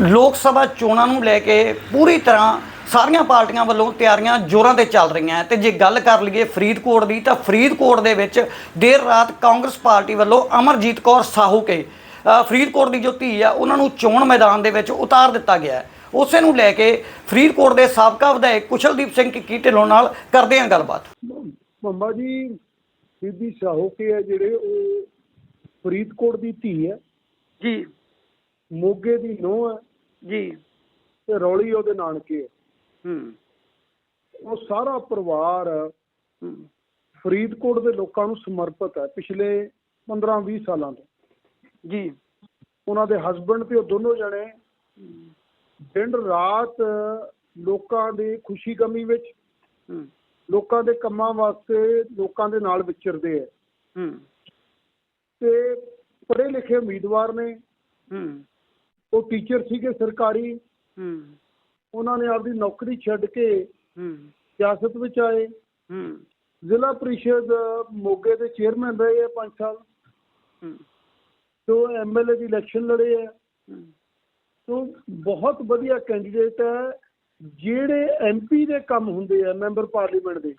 ਲੋਕ ਸਭਾ ਚੋਣਾਂ ਨੂੰ ਲੈ ਕੇ ਪੂਰੀ ਤਰ੍ਹਾਂ ਸਾਰੀਆਂ ਪਾਰਟੀਆਂ ਵੱਲੋਂ ਤਿਆਰੀਆਂ ਜ਼ੋਰਾਂ ਤੇ ਚੱਲ ਰਹੀਆਂ ਤੇ ਜੇ ਗੱਲ ਕਰ ਲਈਏ ਫਰੀਦਕੋਟ ਦੀ ਤਾਂ ਫਰੀਦਕੋਟ ਦੇ ਵਿੱਚ ਦੇਰ ਰਾਤ ਕਾਂਗਰਸ ਪਾਰਟੀ ਵੱਲੋਂ ਅਮਰਜੀਤ ਕੌਰ ਸਾਹੂ ਕੇ ਫਰੀਦਕੋਟ ਦੀ ਜੋ ਧੀ ਆ ਉਹਨਾਂ ਨੂੰ ਚੋਣ ਮੈਦਾਨ ਦੇ ਵਿੱਚ ਉਤਾਰ ਦਿੱਤਾ ਗਿਆ ਹੈ। ਉਸੇ ਨੂੰ ਲੈ ਕੇ ਫਰੀਦਕੋਟ ਦੇ ਸਾਬਕਾ ਵਿਧਾਇਕ ਕੁਸ਼ਲਦੀਪ ਸਿੰਘ ਕਿੱਕੀ ਢਿੱਲੋਂ ਨਾਲ ਕਰਦੇ ਹਾਂ ਗੱਲਬਾਤ। ਮੰਮਾ ਜੀ ਬੀਬੀ ਸਾਹੋਕੇ ਹੈ ਜਿਹੜੇ ਉਹ ਫਰੀਦਕੋਟ ਦੀ ਧੀ ਹੈ। ਜੀ। ਮੋਗੇ ਦੀ ਨੂੰਹ ਹੈ। ਜੀ। ਤੇ ਰੌਲੀ ਉਹਦੇ ਨਾਨਕੇ। ਹੈ। ਉਹ ਸਾਰਾ ਪਰਿਵਾਰ ਫਰੀਦਕੋਟ ਦੇ ਲੋਕਾਂ ਨੂੰ ਸਮਰਪਿਤ ਹੈ ਪਿਛਲੇ 15-20 ਸਾਲਾਂ ਤੋਂ। ਜੀ। ਉਹਨਾਂ ਦੇ ਹਸਬੰਡ ਤੇ ਉਹ ਦੋਨੋਂ ਜਣੇ ਦਿਨ ਰਾਤ ਲੋਕਾਂ ਦੀ ਖੁਸ਼ੀ ਗਮੀ ਵਿੱਚ ਲੋਕਾਂ ਦੇ ਕੰਮਾਂ ਵਾਸਤੇ ਲੋਕਾਂ ਦੇ ਨਾਲ ਵਿਚਰਦੇ ਹੂੰ। ਤੇ ਪੜ੍ਹੇ ਲਿਖੇ ਉਮੀਦਵਾਰ ਨੇ। ਹੂੰ। ਉਹ ਟੀਚਰ ਸੀਗੇ ਸਰਕਾਰੀ। ਹੂੰ। ਉਹਨਾਂ ਨੇ ਆਪਦੀ ਨੌਕਰੀ ਛੱਡ ਕੇ ਹੂੰ। ਸਿਆਸਤ ਵਿੱਚ ਆਏ। ਹੂੰ। ਜ਼ਿਲ੍ਹਾ ਪ੍ਰੀਸ਼ਦ ਮੋਗੇ ਦੇ ਚੇਅਰਮੈਨ ਰਹੇ ਆ 5 ਸਾਲ। ਹੂੰ। ਤੋਂ ਐਮਐਲਏ ਦੀ ਇਲੈਕਸ਼ਨ ਲੜੇ ਆ। ਹੂੰ। ਤੋਂ ਬਹੁਤ ਵਧੀਆ ਕੈਂਡੀਡੇਟ ਹੈ ਜਿਹੜੇ ਐਮਪੀ ਦੇ ਕੰਮ ਹੁੰਦੇ ਆ ਮੈਂਬਰ ਪਾਰਲੀਮੈਂਟ ਦੇ।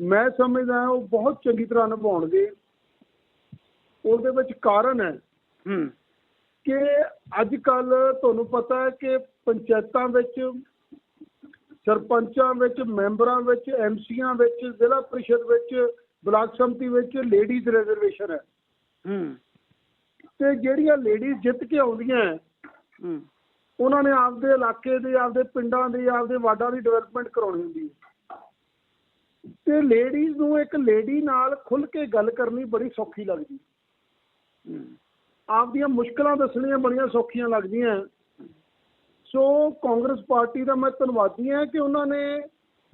ਮੈਂ ਸਮਝਦਾ ਉਹ ਬਹੁਤ ਚੰਗੀ ਤਰ੍ਹਾਂ ਨਿਭਾਉਣਗੇ। ਉਹਦੇ ਵਿੱਚ ਕਾਰਨ ਹੈ। ਹੂੰ। ਕਿ ਅੱਜ ਕੱਲ ਤੁਹਾਨੂੰ ਪਤਾ ਹੈ ਕਿ ਪੰਚਾਇਤਾਂ ਵਿੱਚ ਸਰਪੰਚਾਂ ਵਿੱਚ ਮੈਂਬਰਾਂ ਵਿੱਚ ਐਮਸੀਆਂ ਵਿੱਚ ਜ਼ਿਲ੍ਹਾ ਪ੍ਰੀਸ਼ਦ ਵਿੱਚ ਬਲਾਕ ਸੰਮਤੀ ਵਿੱਚ ਲੇਡੀਜ਼ ਰਿਜ਼ਰਵੇਸ਼ਨ ਹੈ। ਹੂੰ। ਤੇ ਜਿਹੜੀਆਂ ਲੇਡੀਜ਼ ਜਿੱਤ ਕੇ ਆਉਂਦੀਆਂ ਹੈ, ਉਹਨਾਂ ਨੇ ਆਪਦੇ ਇਲਾਕੇ ਦੇ ਆਪਦੇ ਪਿੰਡਾਂ ਦੀ ਆਪਦੇ ਵਾਰਡਾਂ ਦੀ ਡਿਵੈਲਪਮੈਂਟ ਕਰਾਉਣੀ ਹੁੰਦੀ ਹੈ। ਤੇ ਲੇਡੀਜ਼ ਨੂੰ ਇੱਕ ਲੇਡੀ ਨਾਲ ਖੁੱਲ ਕੇ ਗੱਲ ਕਰਨੀ ਬੜੀ ਸੌਖੀ ਲੱਗਦੀ। ਹੂੰ। ਆਪਦੀਆਂ ਮੁਸ਼ਕਲਾਂ ਦੱਸਣੀਆਂ ਬੜੀਆਂ ਸੌਖੀਆਂ ਲੱਗਦੀਆਂ। ਸੋ ਕਾਂਗਰਸ ਪਾਰਟੀ ਦਾ ਮੈਂ ਧੰਨਵਾਦੀ ਹਾਂ ਕਿ ਉਹਨਾਂ ਨੇ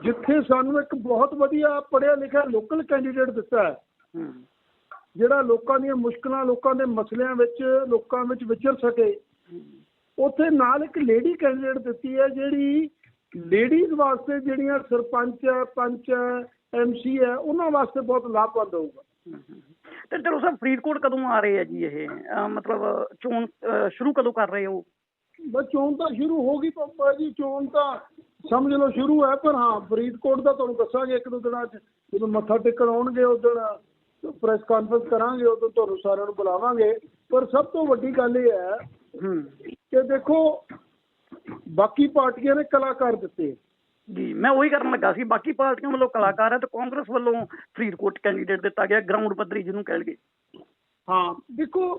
ਜਿੱਥੇ ਸਾਨੂੰ ਇੱਕ ਬਹੁਤ ਵਧੀਆ ਪੜ੍ਹਿਆ ਲਿਖਿਆ ਲੋਕਲ ਕੈਂਡੀਡੇਟ ਦਿੱਤਾ ਹੈ ਹੂੰ। ਜਿਹੜਾ ਲੋਕਾਂ ਦੀਆਂ ਮੁਸ਼ਕਲਾਂ ਲੋਕਾਂ ਦੇ ਮਸਲਿਆਂ ਵਿੱਚ ਲੋਕਾਂ ਵਿੱਚ ਵਿਚਰ ਸਕੇ। ਉੱਥੇ ਨਾਲ ਇੱਕ ਲੇਡੀ ਕੈਂਡੀਡੇਟ ਦਿੱਤੀ ਹੈ ਜਿਹੜੀ ਲੇਡੀਜ਼ ਵਾਸਤੇ ਜਿਹੜੀਆਂ ਸਰਪੰਚ ਹੈ ਪੰਚ ਹੈ ਐਮਸੀ ਹੈ ਉਹਨਾਂ ਵਾਸਤੇ ਬਹੁਤ ਲਾਭਵੰਦ ਹੋਊਗਾ। ਤੇ ਢਿੱਲੋਂ ਸਾਹਿਬ ਫਰੀਦਕੋਟ ਕਦੋਂ ਆ ਰਹੇ ਆ ਜੀ ਇਹ? ਮਤਲਬ ਚੋਣ ਸ਼ੁਰੂ ਕਦੋਂ ਕਰ ਰਹੇ ਹੋ? ਬਸ ਚੋਣ ਤਾਂ ਸ਼ੁਰੂ ਹੋ ਗਈ ਪਾਪਾ ਜੀ ਚੋਣ ਤਾਂ ਸਮਝ ਲਓ ਸ਼ੁਰੂ ਹੈ ਪਰ ਹਾਂ ਫਰੀਦਕੋਟ ਦਾ ਤੁਹਾਨੂੰ ਦੱਸਾਂਗੇ ਇੱਕ ਦੋ ਦਿਨਾਂ 'ਚ ਜਦੋਂ ਮੱਥਾ ਟੇਕਣ ਆਉਣਗੇ ਉਦੋਂ ਪ੍ਰੈਸ ਕਾਨਫਰੰਸ ਕਰਾਂਗੇ ਉਦੋਂ ਤੁਹਾਨੂੰ ਸਾਰਿਆਂ ਨੂੰ ਬੁਲਾਵਾਂਗੇ। ਪਰ ਸਭ ਤੋਂ ਵੱਡੀ ਗੱਲ ਇਹ ਹੈ ਹੂੰ। ਕਿ ਦੇਖੋ ਬਾਕੀ ਪਾਰਟੀਆਂ ਨੇ ਕਲਾਕਾਰ ਦਿੱਤੇ। ਜੀ ਮੈਂ ਉਹੀ ਕਰਨ ਲੱਗਾ ਸੀ ਬਾਕੀ ਪਾਰਟੀਆਂ ਵੱਲੋਂ ਕਲਾਕਾਰ ਹੈ ਤੇ ਕਾਂਗਰਸ ਵੱਲੋਂ ਫਰੀਦਕੋਟ ਕੈਂਡੀਡੇਟ ਦਿੱਤਾ ਗਿਆ ਗਰਾਊਂਡ ਪੱਧਰੀ ਜਿਹਨੂੰ ਕਹਿਣਗੇ ਹਾਂ ਦੇਖੋ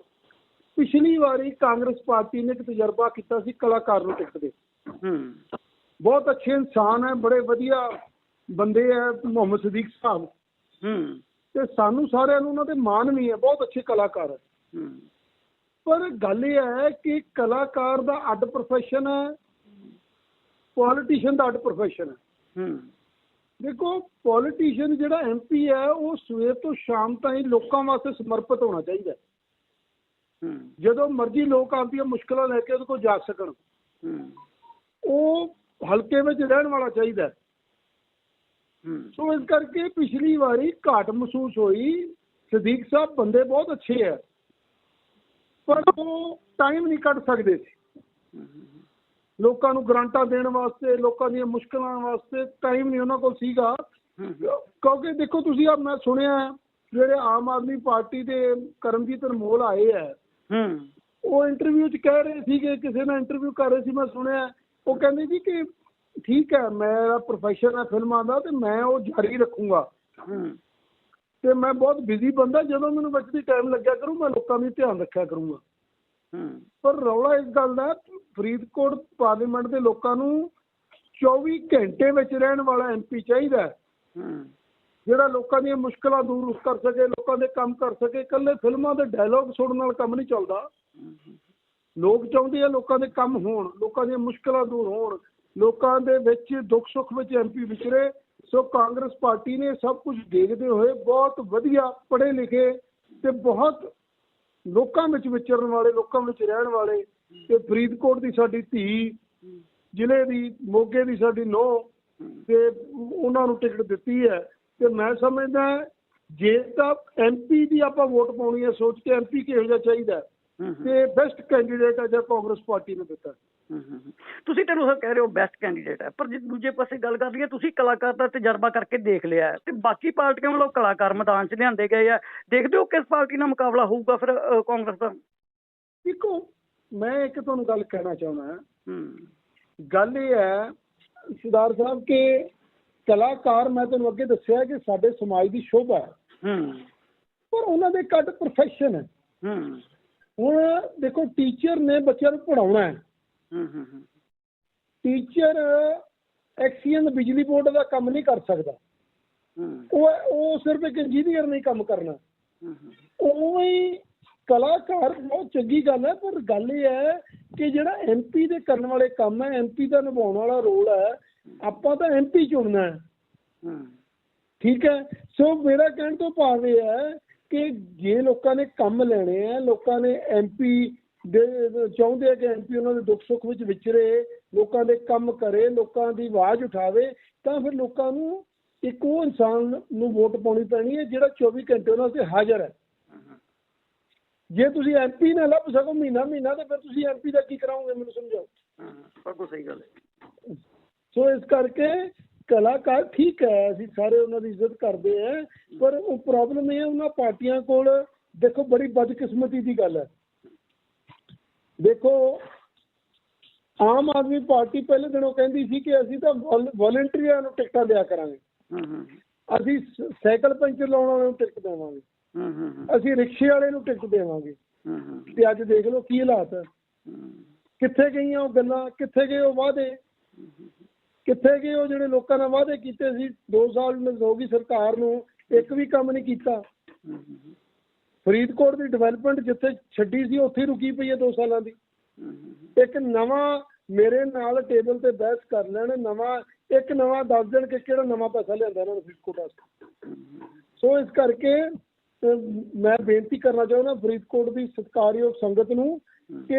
ਪਿਛਲੀ ਵਾਰੀ ਕਾਂਗਰਸ ਪਾਰਟੀ ਨੇ ਇੱਕ ਤਜਰਬਾ ਕੀਤਾ ਸੀ ਕਲਾਕਾਰ ਨੂੰ ਟਿਕਟ ਦੇ। ਹੂੰ। ਬਹੁਤ ਅੱਛੇ ਇਨਸਾਨ ਹੈ ਬੜੇ ਵਧੀਆ ਬੰਦੇ ਹੈ ਮੁਹੰਮਦ ਸਦੀਕ ਸਾਹਿਬ। ਹੂੰ। ਤੇ ਸਾਨੂੰ ਸਾਰਿਆਂ ਨੂੰ ਉਹਨਾਂ ਤੇ ਮਾਣ ਵੀ ਹੈ ਬਹੁਤ ਅੱਛੇ ਕਲਾਕਾਰ ਹੈ। ਹੂੰ। ਪਰ ਗੱਲ ਇਹ ਹੈ ਕਿ ਕਲਾਕਾਰ ਦਾ ਅੱਡ ਪ੍ਰੋਫੈਸ਼ਨ ਹੈ ਪੋਲੀਟੀਸ਼ੀਅਨ ਦਾ ਅੱਡ ਪ੍ਰੋਫੈਸ਼ਨ ਹੈ। ਹੂੰ। ਦੇਖੋ ਪੋਲੀਟੀਸ਼ੀਅਨ ਜਿਹੜਾ ਐਮਪੀ ਹੈ ਉਹ ਸਵੇਰ ਤੋਂ ਸ਼ਾਮ ਤਾਈਂ ਲੋਕਾਂ ਵਾਸਤੇ ਸਮਰਪਿਤ ਹੋਣਾ ਚਾਹੀਦਾ ਹੈ। ਜਦੋਂ ਮਰਜ਼ੀ ਲੋਕ ਆਪਦੀਆਂ ਮੁਸ਼ਕਲਾਂ ਲੈ ਕੇ ਉਹਦੇ ਕੋਲ ਜਾ ਸਕਣ। ਹੂੰ। ਉਹ ਹਲਕੇ ਵਿੱਚ ਰਹਿਣ ਵਾਲਾ ਚਾਹੀਦਾ ਹੈ। ਹੂੰ। ਸੋ ਇਸ ਕਰਕੇ ਪਿਛਲੀ ਵਾਰੀ ਘਾਟ ਮਹਿਸੂਸ ਹੋਈ। ਸਦੀਕ ਸਾਹਿਬ ਬੰਦੇ ਬਹੁਤ ਅੱਛੇ ਹੈ। ਪਰ ਉਹ ਟਾਈਮ ਨਹੀਂ ਕੱਢ ਸਕਦੇ ਸੀ। ਲੋਕਾਂ ਨੂੰ ਗਰਾਂਟਾਂ ਦੇਣ ਵਾਸਤੇ ਲੋਕਾਂ ਦੀਆਂ ਮੁਸ਼ਕਲਾਂ ਵਾਸਤੇ ਟਾਈਮ ਨਹੀਂ ਉਹਨਾਂ ਕੋਲ ਸੀਗਾ। ਕਿਉਂਕਿ ਦੇਖੋ ਤੁਸੀਂ ਆ ਮੈਂ ਸੁਣਿਆ ਜਿਹੜੇ ਆਮ ਆਦਮੀ ਪਾਰਟੀ ਦੇ ਕਰਮਜੀਤ ਅਨਮੋਲ ਆਏ ਹੂੰ ਉਹ ਇੰਟਰਵਿਊ 'ਚ ਕਹਿ ਰਹੇ ਸੀਗੇ ਕਿਸੇ ਨਾਲ ਇੰਟਰਵਿਊ ਕਰ ਰਹੇ ਸੀ ਮੈਂ ਸੁਣਿਆ ਉਹ ਕਹਿੰਦੇ ਜੀ ਕਿ ਠੀਕ ਹੈ ਮੇਰਾ ਪ੍ਰੋਫੈਸ਼ਨ ਹੈ ਫਿਲਮਾਂ ਦਾ ਤੇ ਮੈਂ ਉਹ ਜਾਰੀ ਰੱਖੂੰਗਾ। ਤੇ ਮੈਂ ਬਹੁਤ ਬਿਜ਼ੀ ਬੰਦਾ ਜਦੋਂ ਮੈਨੂੰ ਵਿੱਚ ਦੀ ਟਾਈਮ ਲੱਗਿਆ ਕਰੂ ਮੈਂ ਲੋਕਾਂ ਦੀ ਧਿਆਨ ਰੱਖਿਆ ਕਰੂੰਗਾ। ਪਰ ਰੌਲਾ ਇਸ ਗੱਲ ਦਾ ਫਰੀਦਕੋਟ ਪਾਰਲੀਮੈਂਟ ਦੇ ਲੋਕਾਂ ਨੂੰ 24 ਘੰਟੇ ਵਿੱਚ ਰਹਿਣ ਵਾਲਾ ਐਮਪੀ ਚਾਹੀਦਾ ਜਿਹੜਾ ਲੋਕਾਂ ਦੀਆਂ ਮੁਸ਼ਕਲਾਂ ਦੂਰ ਕਰ ਸਕੇ ਲੋਕਾਂ ਦੇ ਕੰਮ ਕਰ ਸਕੇ ਇਕੱਲੇ ਫਿਲਮਾਂ ਦੇ ਡਾਇਲੌਗ ਸੁਣਨ ਨਾਲ ਕੰਮ ਨਹੀਂ ਚੱਲਦਾ। ਲੋਕ ਚਾਹੁੰਦੇ ਆ ਲੋਕਾਂ ਦੇ ਕੰਮ ਹੋਣ ਲੋਕਾਂ ਦੀਆਂ ਮੁਸ਼ਕਲਾਂ ਦੂਰ ਹੋਣ। ਲੋਕਾਂ ਦੇ ਵਿੱਚ ਦੁੱਖ ਸੁੱਖ ਵਿੱਚ ਐਮਪੀ ਵਿਚਰੇ। ਸੋ ਕਾਂਗਰਸ ਪਾਰਟੀ ਨੇ ਸਭ ਕੁਝ ਦੇਖਦੇ ਹੋਏ ਬਹੁਤ ਵਧੀਆ ਪੜ੍ਹੇ ਲਿਖੇ ਤੇ ਬਹੁਤ ਲੋਕਾਂ ਵਿੱਚ ਵਿਚਰਨ ਵਾਲੇ, ਲੋਕਾਂ ਵਿੱਚ ਰਹਿਣ ਵਾਲੇ ਤੇ ਫਰੀਦਕੋਟ ਦੀ ਸਾਡੀ ਧੀ, ਜ਼ਿਲ੍ਹੇ ਦੀ, ਮੋਗੇ ਦੀ ਸਾਡੀ ਨੂੰਹ ਤੇ ਉਹਨਾਂ ਨੂੰ ਟਿਕਟ ਦਿੱਤੀ ਹੈ ਤੇ ਮੈਂ ਸਮਝਦਾ ਜੇ ਤਾਂ ਐਮਪੀ ਦੀ ਆਪਾਂ ਵੋਟ ਪਾਉਣੀ ਹੈ, ਸੋਚ ਕੇ ਐਮਪੀ ਕਿਹੋ ਜਿਹਾ ਚਾਹੀਦਾ ਤੇ ਬੈਸਟ ਕੈਂਡੀਡੇਟ ਹੈ ਜਿਹੜਾ ਕਾਂਗਰਸ ਪਾਰਟੀ ਨੇ ਦਿੱਤਾ। ਤੁਸੀਂ ਢਿੱਲੋਂ ਸਾਹਿਬ ਕਹਿ ਰਹੇ ਹੋ ਬੈਸਟ ਕੈਂਡੀਡੇਟ ਹੈ ਪਰ ਜੇ ਦੂਜੇ ਪਾਸੇ ਗੱਲ ਕਰ ਲਈਏ ਤੁਸੀਂ ਕਲਾਕਾਰ ਦਾ ਤਜਰਬਾ ਕਰਕੇ ਦੇਖ ਲਿਆ ਤੇ ਬਾਕੀ ਪਾਰਟੀਆਂ ਵੱਲੋਂ ਕਲਾਕਾਰ ਮੈਦਾਨ 'ਚ ਲਿਆਂਦੇ ਗਏ ਆ। ਦੇਖਦੇ ਹੋ ਕਿਸ ਪਾਰਟੀ ਨਾਲ ਮੁਕਾਬਲਾ ਹੋਊਗਾ ਫਿਰ ਕਾਂਗਰਸ ਦਾ? ਦੇਖੋ ਮੈਂ ਇੱਕ ਤੁਹਾਨੂੰ ਗੱਲ ਕਹਿਣਾ ਚਾਹੁੰਦਾ ਗੱਲ ਇਹ ਹੈ ਸਰਦਾਰ ਸਾਹਿਬ ਕਿ ਕਲਾਕਾਰ ਮੈਂ ਤੁਹਾਨੂੰ ਅੱਗੇ ਦੱਸਿਆ ਕਿ ਸਾਡੇ ਸਮਾਜ ਦੀ ਸ਼ੋਭਾ ਹੈ। ਪਰ ਉਹਨਾਂ ਦੇ ਕੱਟ ਪ੍ਰੋਫੈਸ਼ਨ ਹੂੰ। ਹੁਣ ਦੇਖੋ ਟੀਚਰ ਨੇ ਬੱਚਿਆਂ ਨੂੰ ਪੜਾਉਣਾ ਹੈ। ਹੂੰ ਹੂੰ ਹੂੰ। ਟੀਚਰ ਐਕਸੀਅਨ ਬਿਜਲੀ ਬੋਰਡ ਦਾ ਕੰਮ ਨਹੀਂ ਕਰ ਸਕਦਾ। ਉਹ ਉਹ ਸਿਰਫ ਇੱਕ ਇੰਜੀਨੀਅਰ ਨਹੀਂ ਕੰਮ ਕਰਨਾ। ਉਵੇਂ ਕਲਾਕਾਰ ਬਹੁਤ ਚੰਗੀ ਗੱਲ ਹੈ ਪਰ ਗੱਲ ਇਹ ਹੈ ਕਿ ਜਿਹੜਾ ਐਮਪੀ ਦੇ ਕਰਨ ਵਾਲੇ ਕੰਮ ਹੈ ਐਮਪੀ ਦਾ ਨਿਭਾਉਣ ਵਾਲਾ ਰੋਲ ਹੈ ਆਪਾਂ ਤਾਂ ਐਮਪੀ ਚੁਣਨਾ ਹੂੰ। ਠੀਕ ਹੈ? ਸੋ ਮੇਰਾ ਕਹਿਣ ਤੋਂ ਭਾਵ ਇਹ ਹੈ ਕਿ ਜੇ ਲੋਕਾਂ ਨੇ ਕੰਮ ਲੈਣੇ ਆ ਲੋਕਾਂ ਨੇ ਐਮਪੀ ਦੇ ਚਾਹੁੰਦੇ ਆ ਕਿ ਐਮਪੀ ਉਹਨਾਂ ਦੇ ਦੁੱਖ ਸੁੱਖ ਵਿੱਚ ਵਿਚਰੇ ਲੋਕਾਂ ਦੇ ਕੰਮ ਕਰੇ ਲੋਕਾਂ ਦੀ ਆਵਾਜ਼ ਉਠਾਵੇ ਤਾਂ ਫਿਰ ਲੋਕਾਂ ਨੂੰ ਇੱਕ ਉਹ ਇਨਸਾਨ ਨੂੰ ਵੋਟ ਪਾਉਣੀ ਪੈਣੀ ਹੈ ਜਿਹੜਾ 24 ਘੰਟੇ ਉਹਨਾਂ ਤੇ ਹਾਜ਼ਰ ਹੈ। ਜੇ ਤੁਸੀਂ ਐਮਪੀ ਨਾ ਲੱਭ ਸਕੋ ਮਹੀਨਾ ਮਹੀਨਾ ਤੇ ਫਿਰ ਤੁਸੀਂ ਐਮਪੀ ਦਾ ਕੀ ਕਰਾਓਗੇ ਮੈਨੂੰ ਸਮਝਾਓ। ਹਾਂ ਬਿਲਕੁਲ ਸਹੀ ਗੱਲ ਹੈ। ਸੋ ਇਸ ਕਰਕੇ ਕਲਾਕਾਰ ਠੀਕ ਹੈ ਅਸੀਂ ਸਾਰੇ ਉਹਨਾਂ ਦੀ ਇੱਜ਼ਤ ਕਰਦੇ ਆ ਪਰ ਉਹ ਪ੍ਰੋਬਲਮ ਇਹ ਹੈ ਉਹਨਾਂ ਪਾਰਟੀਆਂ ਕੋਲ ਦੇਖੋ ਬੜੀ ਬਦਕਿਸਮਤੀ ਦੀ ਗੱਲ ਹੈ। ਦੇਖੋ ਆਮ ਆਦਮੀ ਪਾਰਟੀ ਪਹਿਲੇ ਦਿਨੋਂ ਕਹਿੰਦੀ ਸੀ ਕਿ ਅਸੀਂ ਤਾਂ ਵੋਲੰਟਰੀਆਂ ਨੂੰ ਟਿਕਟਾਂ ਦਿਆ ਕਰਾਂਗੇ। ਹੂੰ ਹੂੰ ਅਸੀਂ ਸਾਈਕਲ ਪੰਚਰ ਲਾਉਣ ਵਾਲੇ ਨੂੰ ਟਿਕਟ ਦੇਵਾਂਗੇ। ਹੂੰ ਹੂੰ ਹੂੰ। ਅਸੀਂ ਰਿਕਸ਼ੇ ਵਾਲੇ ਨੂੰ ਟਿਕਟ ਦੇਵਾਂਗੇ। ਹੂੰ ਹੂੰ। ਤੇ ਅੱਜ ਦੇਖ ਲਓ ਕੀ ਹਾਲਾਤ ਹੂੰ। ਕਿੱਥੇ ਗਈਆਂ ਉਹ ਗੱਲਾਂ ਕਿੱਥੇ ਗਏ ਉਹ ਵਾਅਦੇ। ਕਿੱਥੇ ਗਏ ਉਹ ਜਿਹੜੇ ਲੋਕਾਂ ਨਾਲ ਵਾਅਦੇ ਕੀਤੇ ਸੀ? 2 ਸਾਲ ਮ- ਹੋ ਗਈ ਸਰਕਾਰ ਨੂੰ, ਇੱਕ ਵੀ ਕੰਮ ਨਹੀਂ ਕੀਤਾ। ਫਰੀਦਕੋਟ ਦੀ ਡਿਵੈਲਪਮੈਂਟ ਜਿੱਥੇ ਛੱਡੀ ਸੀ, ਉੱਥੇ ਹੀ ਰੁਕੀ ਪਈ ਹੈ 2 ਸਾਲਾਂ ਦੀ। ਇੱਕ ਨਵਾਂ ਮੇਰੇ ਨਾਲ ਟੇਬਲ ਤੇ ਬਹਿਸ ਕਰ ਲੈਣ, ਨਵਾਂ, ਇੱਕ ਨਵਾਂ ਦੱਸ ਦੇਣ ਕਿ ਕਿਹੜਾ ਨਵਾਂ ਪੈਸਾ ਲਿਆਂਦਾ ਇਹਨਾਂ ਨੇ ਫਰੀਦਕੋਟ ਵਾਸਤੇ। ਸੋ ਇਸ ਕਰਕੇ ਮੈਂ ਬੇਨਤੀ ਕਰਨਾ ਚਾਹੁੰਦਾ ਫਰੀਦਕੋਟ ਦੀ ਸਤਿਕਾਰਯੋਗ ਸੰਗਤ ਨੂੰ ਕਿ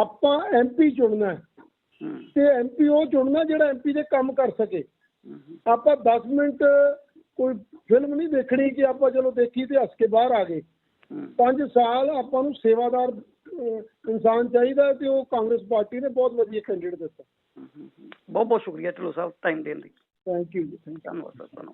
ਆਪਾਂ ਐਮਪੀ ਚੁਣਨਾ ਹੈ। ਤੇ ਐਮਪੀ ਉਹ ਚੁਣਨਾ ਜਿਹੜਾ ਐਮਪੀ ਦੇ ਕੰਮ ਕਰ ਸਕੇ। ਆਪਾਂ 10 ਮਿੰਟ ਕੋਈ ਫਿਲਮ ਨਹੀਂ ਦੇਖਣੀ ਕਿ ਆਪਾਂ ਚਲੋ ਦੇਖੀ ਤੇ ਹੱਸ ਕੇ ਬਾਹਰ ਆ ਗਏ। ਹੂੰ 5 ਸਾਲ ਆਪਾਂ ਨੂੰ ਸੇਵਾਦਾਰ ਇਨਸਾਨ ਚਾਹੀਦਾ ਤੇ ਉਹ ਕਾਂਗਰਸ ਪਾਰਟੀ ਨੇ ਬਹੁਤ ਵਧੀਆ ਕੈਂਡੀਡੇਟ ਦਿੱਤਾ। ਬਹੁਤ ਬਹੁਤ ਸ਼ੁਕਰੀਆ ਢਿੱਲੋਂ ਸਾਹਿਬ ਟਾਈਮ ਦੇਣ ਲਈ। ਥੈਂਕ ਯੂ ਜੀ ਥੈਂਕ ਯੂ ਧੰਨਵਾਦ ਸਰ